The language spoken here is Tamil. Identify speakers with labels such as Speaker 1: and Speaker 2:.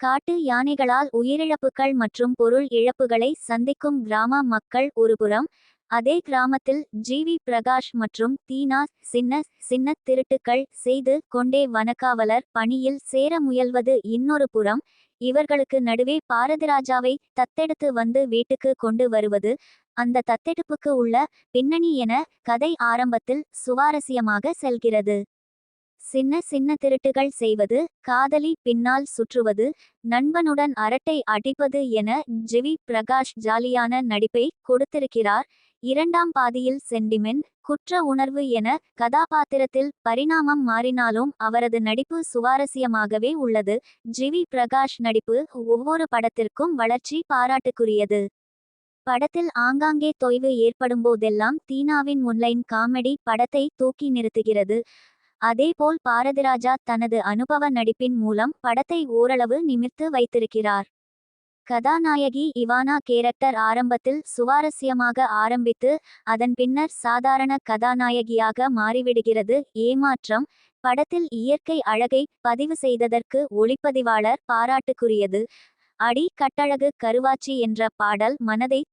Speaker 1: காட்டு யானைகளால் உயிரிழப்புகள் மற்றும் பொருள் இழப்புகளை சந்திக்கும் கிராம மக்கள் ஒருபுறம் அதே கிராமத்தில் ஜிவி பிரகாஷ் மற்றும் தீனா சின்ன சின்ன திருட்டுக்கள் செய்து கொண்டே வனக்காவலர் பணியில் சேர முயல்வது இன்னொரு புறம் இவர்களுக்கு நடுவே பாரதிராஜாவை தத்தெடுத்து வந்து வீட்டுக்கு கொண்டு வருவது அந்த தத்தெடுப்புக்கு உள்ள பின்னணி என கதை ஆரம்பத்தில் சுவாரஸ்யமாக செல்கிறது. சின்ன சின்ன திருட்டுகள் செய்வது காதலி பின்னால் சுற்றுவது நண்பனுடன் அரட்டை அடிப்பது என ஜிவி பிரகாஷ் ஜாலியான நடிப்பை கொடுத்திருக்கிறார். இரண்டாம் பாதியில் சென்டிமெண்ட் குற்ற உணர்வு என கதாபாத்திரத்தில் பரிணாமம் மாறினாலும் அவரது நடிப்பு சுவாரஸ்யமாகவே உள்ளது. ஜிவி பிரகாஷ் நடிப்பு ஒவ்வொரு படத்திற்கும் வளர்ச்சி பாராட்டுக்குரியது. படத்தில் ஆங்காங்கே தொய்வு ஏற்படும்போதெல்லாம் தீனாவின் ஒன்லைன் காமெடி படத்தை தூக்கி நிறுத்துகிறது. அதேபோல் பாரதிராஜா தனது அனுபவ நடிப்பின் மூலம் படத்தை ஓரளவு நிமிர்த்து வைத்திருக்கிறார். கதாநாயகி இவானா கேரக்டர் ஆரம்பத்தில் சுவாரஸ்யமாக ஆரம்பித்து அதன் பின்னர் சாதாரண கதாநாயகியாக மாறிவிடுகிறது. ஏமாற்றம் படத்தில் இயற்கை அழகை பதிவு செய்ததற்கு ஒளிப்பதிவாளர் பாராட்டுக்குரியது. அடி கட்டழகு கருவாச்சி என்ற பாடல் மனதை